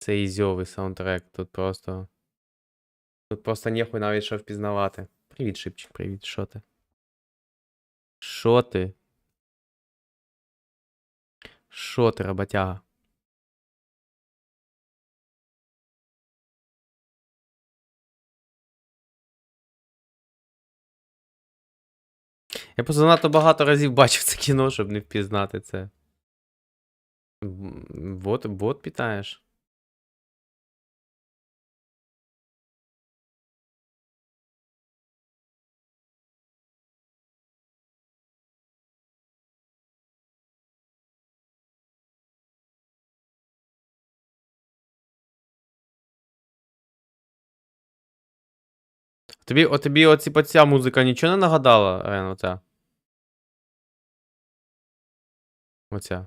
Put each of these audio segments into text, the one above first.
Це ізьовий саундтрек. Тут просто. Тут просто ніхуй навіть що впізнавати. Привіт, Шипчик, привіт, що ти? Що ти? Що ти, роботяга? Я просто занадто багато разів бачив це кіно, щоб не впізнати це. Бот, бот питаєш? Тобі, о, тобі оці ця музика нічого не нагадала, Рен, оця? Оця.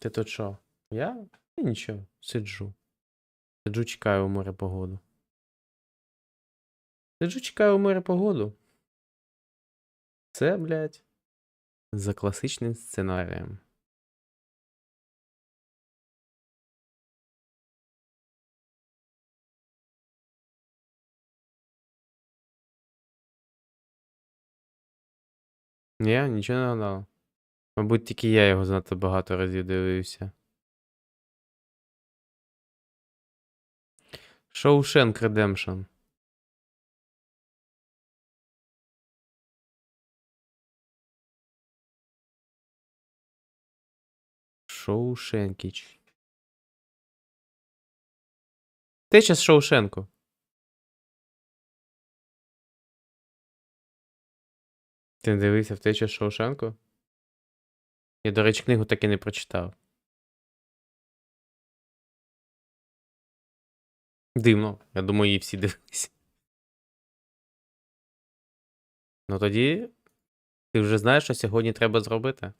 Ти тут що? Я? Я нічого, сиджу. Сиджу, чекаю у море погоду. Сиджу, чекаю у море погоду. Це, блядь, за класичним сценарієм. Ні, нічого не нагадало. Мабуть, тільки я його занадто багато разів дивився. Шоушенк Redemption. Шоушенкіч. Ти щас Шоушенко. Ти не дивився втеча з Шоушенко? Я, до речі, книгу так і не прочитав. Дивно. Я думаю, її всі дивились. Ну тоді ти вже знаєш, що сьогодні треба зробити.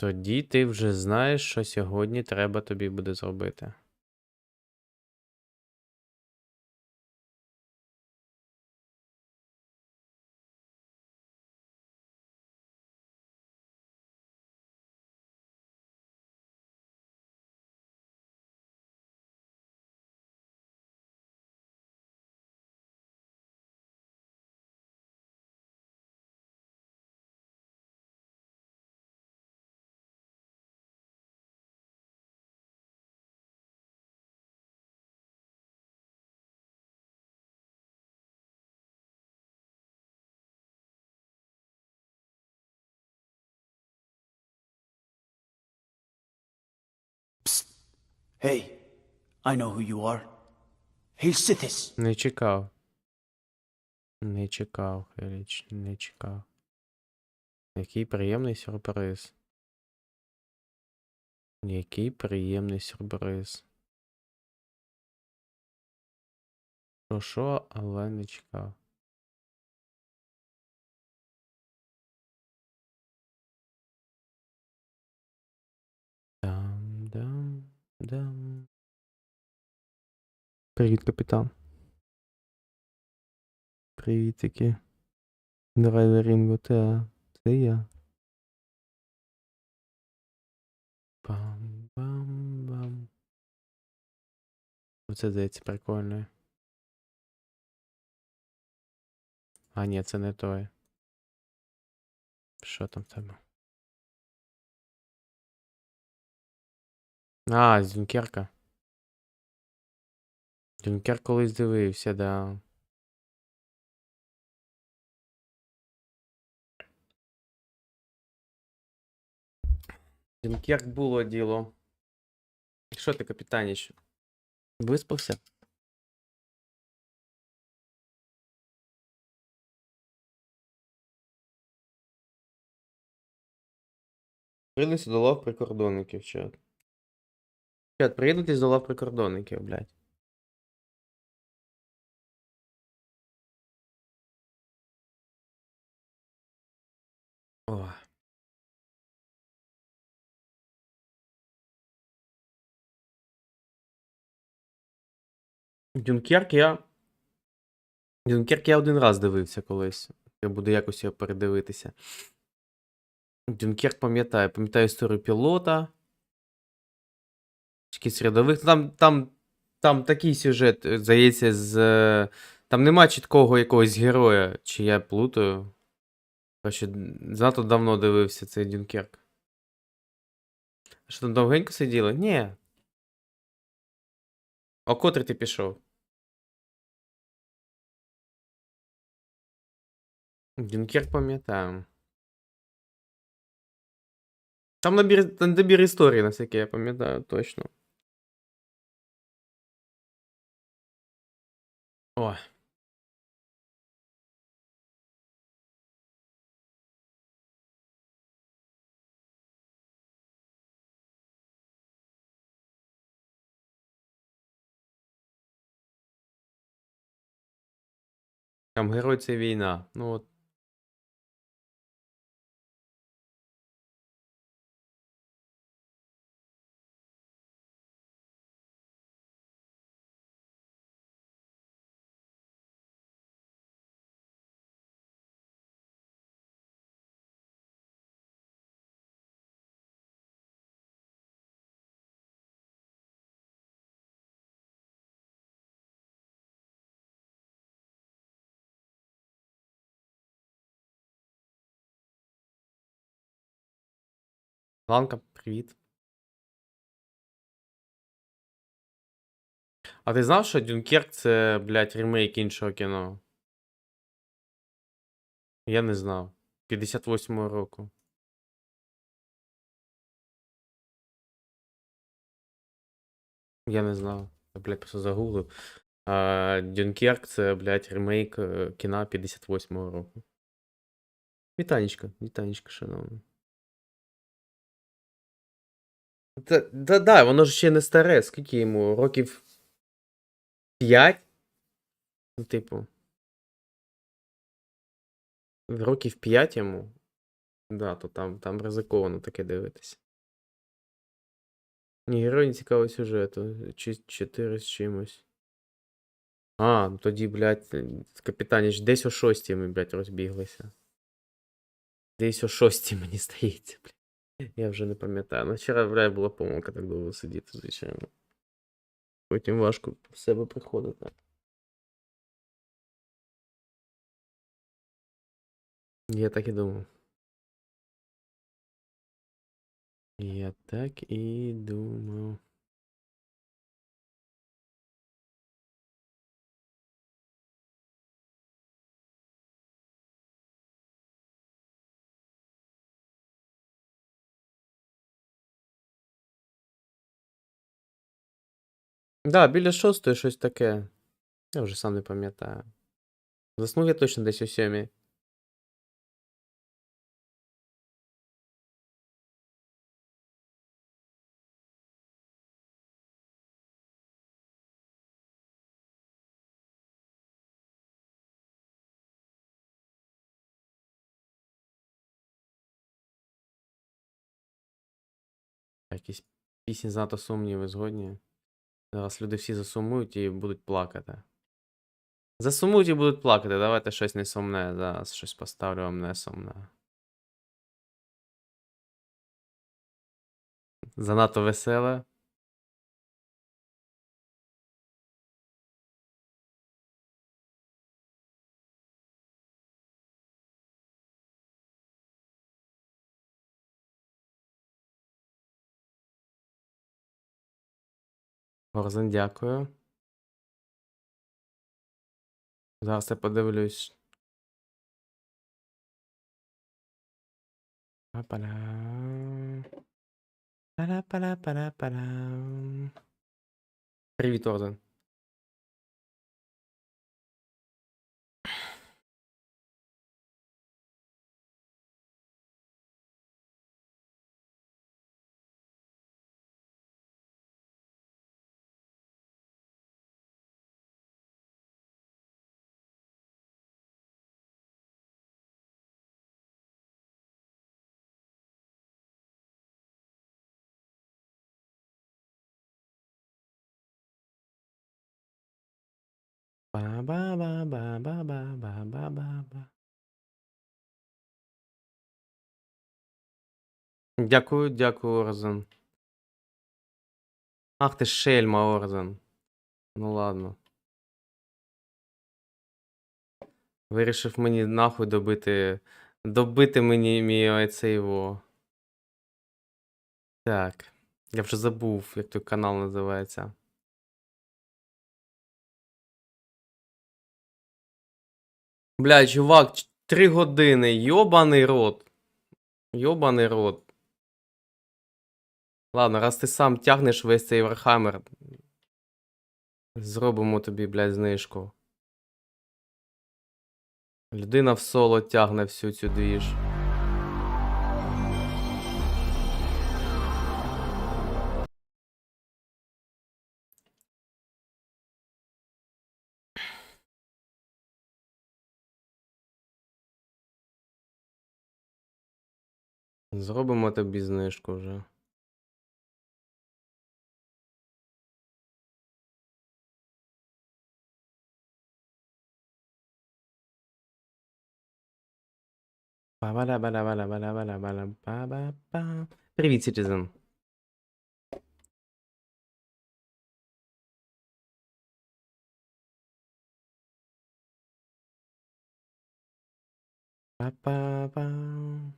Тоді ти вже знаєш, що сьогодні треба тобі буде зробити. Hey, I know who you are. Hail Sithis. Не чекав. Не чекав, Хеліч, не чекав. Який приємний сюрприз. Який приємний сюрприз. Що що, але не чекав. Дам. Привіт, капітан. Привітики. Драйвер Рінго, та це я. Бам-бам-бам. Оце здається прикольно. А, ні, це не той. Що там в тебе? А, з Дюнкерка. Дюнкер колись дивився, да. Дюнкерк було діло. Що ти, капітаніч? Виспався? Приєднуйся до лав прикордонників, чат. Чат, приєднуйтесь до лав прикордонників, блядь. О. Дюнкерк я. Дюнкерк я один раз дивився колись. Я буду якось його передивитися. Дюнкерк пам'ятаю. Пам'ятаю історію пілота. Якийсь рядових. Там, там, там такий сюжет, е, здається, з. е, Там нема чіткого якогось героя, чи я плутаю. Короче, занадто давно дивився цей Дюнкерк. Що там довгенько сиділи? Ні. О котрий ти пішов? Дюнкерк пам'ятаю. Там набір, там набір історії, наскільки я пам'ятаю, точно. Ой. Там герой це війна. Ну от. Ланка, привіт. А ти знав, що Дюнкерк це, блядь, ремейк іншого кіно? Я не знав. 58-го року. Я не знав. Я, блядь, просто загуглив. А, Дюнкерк це, блядь, ремейк е, кіна 58-го року. Вітанечка, вітанечка, шановна. Та, да, да, воно ж ще не старе. Скільки йому? Років 5? Ну, типу. Років 5 йому. Да, то там, там ризиковано таке дивитися. Ні, герой не цікавий сюжету. Чи 4 з чимось. А, ну тоді, блядь, капітані ж десь о 6 ми, блядь, розбіглися. Десь о 6 мені здається, блядь. Я вже не пам'ятаю. Ну, вчора, блядь, була помилка так довго сидіти, звичайно. Потім важко в себе приходити. Я так і думав. Я так і думав. Да, біля шостої щось таке. Я вже сам не пам'ятаю. Заснув я точно десь о сьомій. Якісь пісні занадто сумні, ви згодні? Зараз люди всі засумують і будуть плакати. Засумують і будуть плакати. Давайте щось не сумне. Зараз щось поставлю вам не сумне. Занадто веселе. Горзен, дякую. Зараз я подивлюсь. Па-па-дам. Пара-пара-пара-парам. Привіт, Орден. Ба-ба-ба-ба-ба-ба-ба-ба-ба. Дякую, дякую, Орзен. Ах ти шельма, Орзен. Ну ладно. Вирішив мені нахуй добити. Добити мені мій оцей його. Так. Я вже забув, як той канал називається. Бля, чувак, ч- три години. Йобаний рот. Йобаний рот. Ладно, раз ти сам тягнеш весь цей Вархаммер. Зробимо тобі, блядь, знижку. Людина в соло тягне всю цю двіж. Зробимо тобі знижку вже. Привіт, Citizen. Па-па-пам.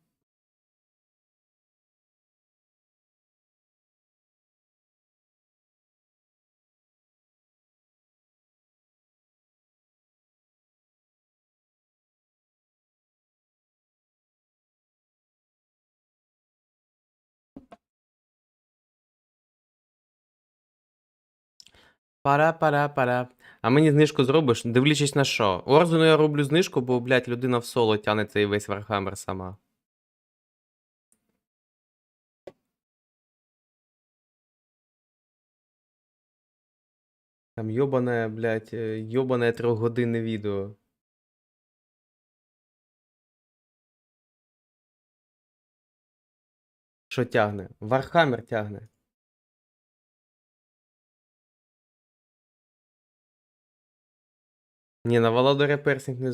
Пара-пара-пара. А мені знижку зробиш, дивлячись на що. Орзену я роблю знижку, бо, блядь, людина в соло тягне цей весь Вархаммер сама. Там йобане, блядь, е, йобане трьохгодинне відео. Що тягне? Вархаммер тягне. Ні, на Володаря персинг не